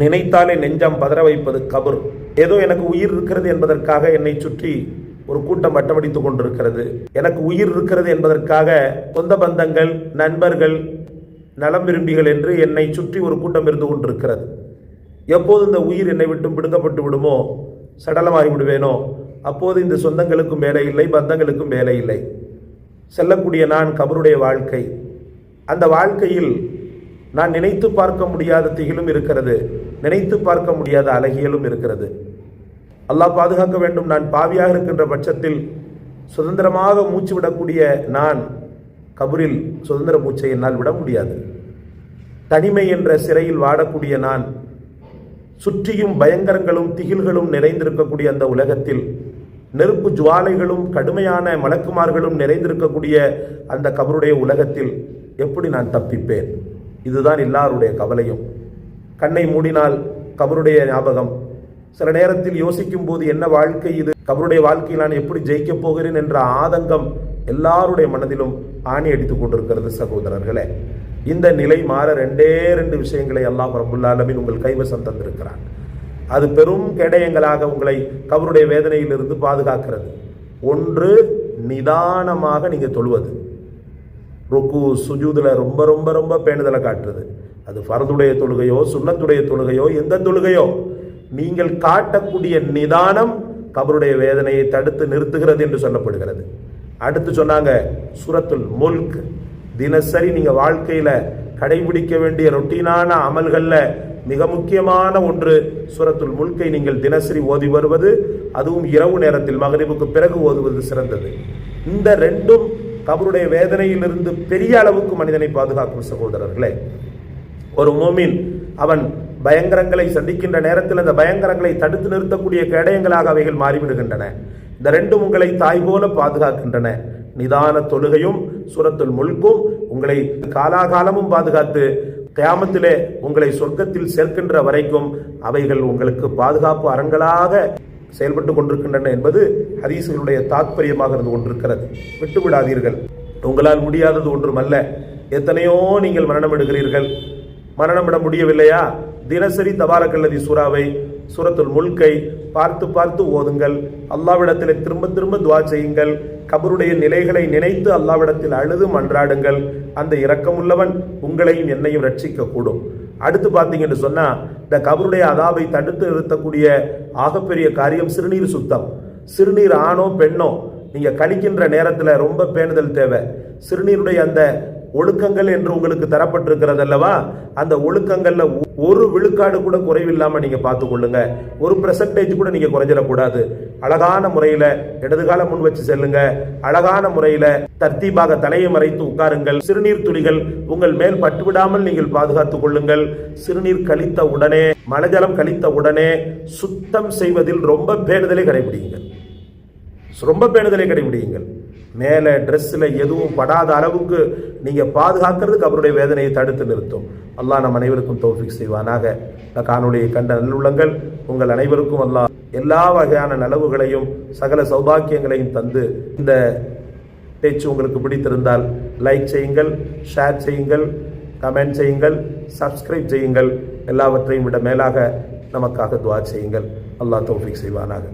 நினைத்தாலே நெஞ்சம் பதற வைப்பது கபர். ஏதோ எனக்கு உயிர் இருக்கிறது என்பதற்காக என்னை சுற்றி ஒரு கூட்டம் வட்டமடித்து கொண்டிருக்கிறது. எனக்கு உயிர் இருக்கிறது என்பதற்காக சொந்த பந்தங்கள் நண்பர்கள் நலம் விரும்பிகள் என்று என்னை சுற்றி ஒரு கூட்டம் இருந்து கொண்டிருக்கிறது. எப்போது இந்த உயிர் என்னை விட்டு பிடுங்கப்பட்டு விடுமோ சடலமாகி விடுவேனோ அப்போது இந்த சொந்தங்களுக்கும் வேலை இல்லை பந்தங்களுக்கும் வேலை இல்லை. செல்லக்கூடிய நான் கபருடைய வாழ்க்கை. அந்த வாழ்க்கையில் நான் நினைத்து பார்க்க முடியாத திகிலும் இருக்கிறது. நினைத்து பார்க்க முடியாத அழகியலும் இருக்கிறது. அல்லாஹ் பாதுகாக்க வேண்டும். நான் பாவியாக இருக்கின்ற பட்சத்தில் சுதந்திரமாக மூச்சு விடக்கூடிய நான் கபரில் சுதந்திர மூச்சை என்னால் விட முடியாது. தனிமை என்ற சிறையில் வாடக்கூடிய நான் சுற்றியும் பயங்கரங்களும் திகில்களும் நிறைந்திருக்கக்கூடிய அந்த உலகத்தில் நெருப்பு ஜுவாலைகளும் கடுமையான மலக்குமார்களும் நிறைந்திருக்கக்கூடிய அந்த கபருடைய உலகத்தில் எப்படி நான் தப்பிப்பேன்? இதுதான் எல்லாருடைய கவலையும். கண்ணை மூடினால் கபருடைய ஞாபகம். சில நேரத்தில் யோசிக்கும் போது என்ன வாழ்க்கை இது? கபருடைய வாழ்க்கையில் நான் எப்படி ஜெயிக்கப் போகிறேன் என்ற ஆதங்கம் எல்லாருடைய மனதிலும் ஆணி அடித்துக் கொண்டிருக்கிறது சகோதரர்களே. இந்த நிலை மாற ரெண்டே ரெண்டு விஷயங்களை அல்லாஹ் ரபுல்லாலமின் உங்கள் கைவசம் தந்திருக்கிறான். அது பெரும் கேடயங்களாக உங்களை கபருடைய வேதனையிலிருந்து பாதுகாக்கிறது. ஒன்று நிதானமாக நீங்கள் தொழுவது. ருக்கு சுஜூதில் ரொம்ப ரொம்ப ரொம்ப பேணுதலை காட்டுறது. அது ஃபரதுடைய தொழுகையோ சுண்ணத்துடைய தொழுகையோ எந்த தொழுகையோ. நீங்கள் காட்டக்கூடிய நிதானம் கபருடைய வேதனையை தடுத்து நிறுத்துகிறது என்று சொல்லப்படுகிறது. அடுத்து சொன்னாங்க சுரத்துல் முல்க். தினசரி நீங்கள் வாழ்க்கையில் கடைபிடிக்க வேண்டிய ரொட்டீனான அமல்களில் மிக முக்கியமான ஒன்று சுரத்துல் முல்கை நீங்கள் தினசரி ஓதி வருவது. அதுவும் இரவு நேரத்தில் மகரிபுக்கு பிறகு ஓதுவது சிறந்தது. இந்த ரெண்டும் கபருடைய வேதனையிலிருந்து பெரிய அளவுக்கு மனிதனை பாதுகாக்கும் சகோதரர்களே ஒரு மோமின் அவன் பயங்கரங்களை சந்திக்கின்ற நேரத்தில் அந்த பயங்கரங்களை தடுத்து நிறுத்தக்கூடிய கேடயங்களாக அவைகள் மாறிவிடுகின்றன. இந்த ரெண்டும் உங்களை தாய் போல பாதுகாக்கின்றன. நிதான தொழுகையும் சுரத்துள் முழுக்கும் உங்களை காலாகாலமும் பாதுகாத்து கியாமத்திலே உங்களை சொர்க்கத்தில் சேர்க்கின்ற வரைக்கும் அவைகள் உங்களுக்கு பாதுகாப்பு அரண்களாக செயல்பட்டு கொண்டிருக்கின்றன என்பது ஹதீசுகளுடைய தாத்பரியமாக இருந்து கொண்டிருக்கிறது. விட்டுவிடாதீர்கள். உங்களால் முடியாதது ஒன்றுமல்ல எத்தனையோ நீங்கள் மரணம் எடுக்கிறீர்கள் மரணமிட முடியவில்லையா? தினசரி தபாரக்கல்லதி சுறாவை சுரத்துல் முல்கை பார்த்து பார்த்து ஓதுங்கள். அல்லாவிடத்தில் திரும்ப திரும்ப துவா செய்யுங்கள். கபருடைய நிலைகளை நினைத்து அல்லாவிடத்தில் அழுது மன்றாடுங்கள் அந்த இரக்கமுள்ளவன் உங்களையும் என்னையும் ரட்சிக்க கூடும் அடுத்து பார்த்தீங்கன்னு சொன்னால் இந்த கபருடைய அதாபை தடுத்து நிறுத்தக்கூடிய ஆகப்பெரிய காரியம் சிறுநீர் சுத்தம். சிறுநீர் ஆணோ பெண்ணோ நீங்கள் கழிக்கின்ற நேரத்தில் ரொம்ப பேணுதல் தேவை. சிறுநீருடைய அந்த ஒழுக்கங்கள் என்று உங்களுக்கு தரப்பட்டிருக்கிறது அல்லவா அந்த ஒழுக்கங்கள்ல ஒரு விழுக்காடு கூட குறைவில்லாம நீங்க பார்த்து கொள்ளுங்க. ஒரு பெர்சன்டேஜ் கூட நீங்க குறைஞ்சிடக்கூடாது. அழகான முறையில இடது காலம் முன் வச்சு செல்லுங்க. அழகான முறையில தர்த்தீபாக தலையை மறைத்து உட்காருங்கள். சிறுநீர் துளிகள் உங்கள் மேல் பட்டுவிடாமல் நீங்கள் பாதுகாத்துக் கொள்ளுங்கள். சிறுநீர் கழித்த உடனே மலஜலம் கழித்த உடனே சுத்தம் செய்வதில் ரொம்ப பேணுதலை கடைபிடிங்கள் ரொம்ப பேணுதலை கடைபிடிங்கள் மேலே ட்ரெஸ்ஸில் எதுவும் படாத அளவுக்கு நீங்கள் பாதுகாக்கிறதுக்கு அவருடைய வேதனையை தடுத்து நிறுத்தும். அல்லாஹ் நம் அனைவருக்கும் தோஃபிக் செய்வானாக. இந்த காணொலியை கண்ட நல்லுள்ளங்கள் உங்கள் அனைவருக்கும் அல்லாஹ் எல்லா வகையான நலவுகளையும் சகல சௌபாக்கியங்களையும் தந்து இந்த பேச்சு உங்களுக்கு பிடித்திருந்தால் லைக் செய்யுங்கள் ஷேர் செய்யுங்கள் கமெண்ட் செய்யுங்கள் சப்ஸ்கிரைப் செய்யுங்கள். எல்லாவற்றையும் விட மேலாக நமக்காக துவா செய்யுங்கள். அல்லாஹ் தோஃபிக் செய்வானாக.